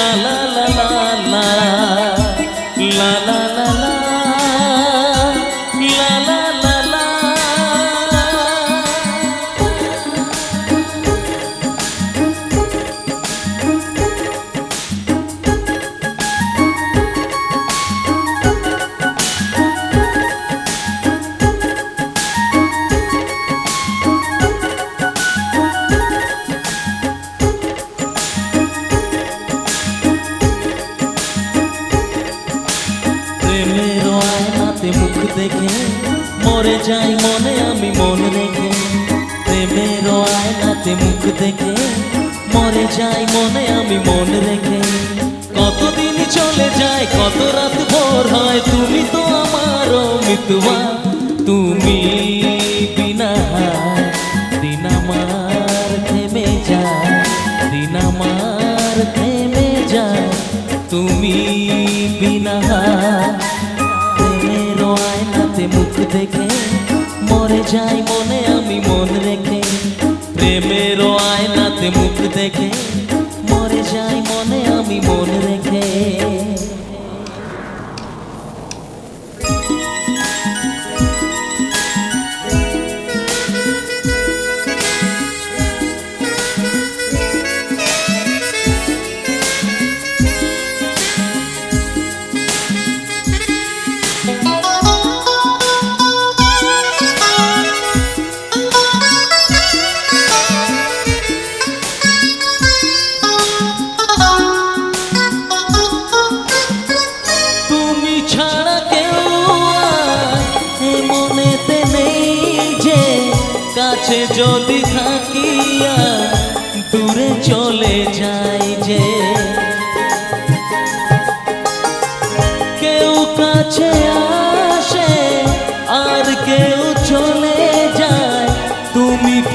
la la. দেখে, মরে যাই মনে আমি মন রেখে। প্রেমের আয়নাতে মুখ দেখে, মরে যাই মনে আমি মন রেখে। কতদিন চলে যায়, কত রাত ভোর হয়, তুমি তো আমার মিতুয়া তুমি বিনা দিন আমার থেমে যায়, দিন আমার থেমে যায়। তুমি বিনা দেখে, মরে যাই মনে আমি মন রেখে। প্রেমের আয়নাতে মুখ দেখে, মরে যাই মনে আমি মন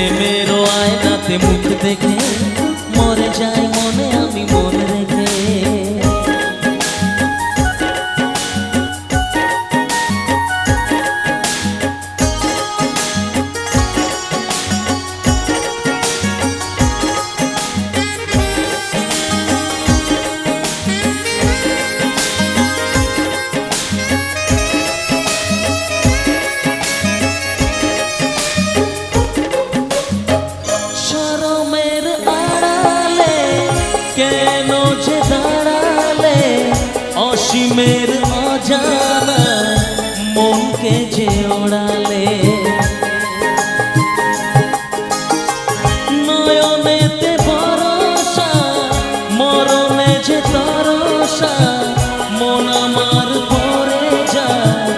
প্রেমের আয়নাতে মুখ দেখে অসীমের অজানা মনকে যে ওড়ালে। নয়নেতে ভরসা, মরণে যে তরসা, মন আমার ভরে যায়।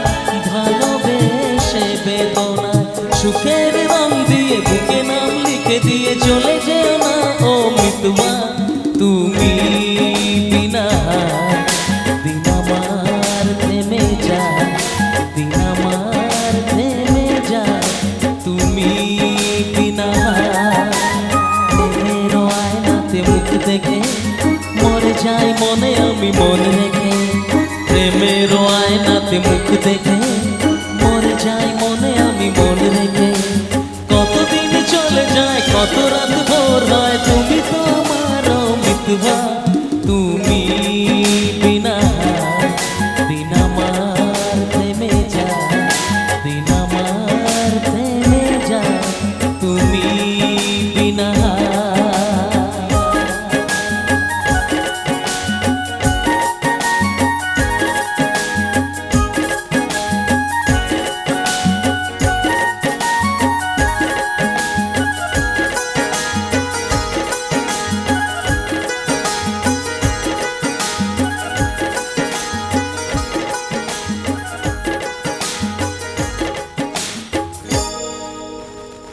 ভালোবেসে বেদনা, সুখের দেখে। মরে যাই মনে আমি মন রেখে। প্রেমের আয়নাতে মুখ দেখে। মরে যাই মনে আমি মন রেখে। কতদিন চলে যায়, কত রাত ভোর হয়, তুমি তো আমার মিথ্যা তুমি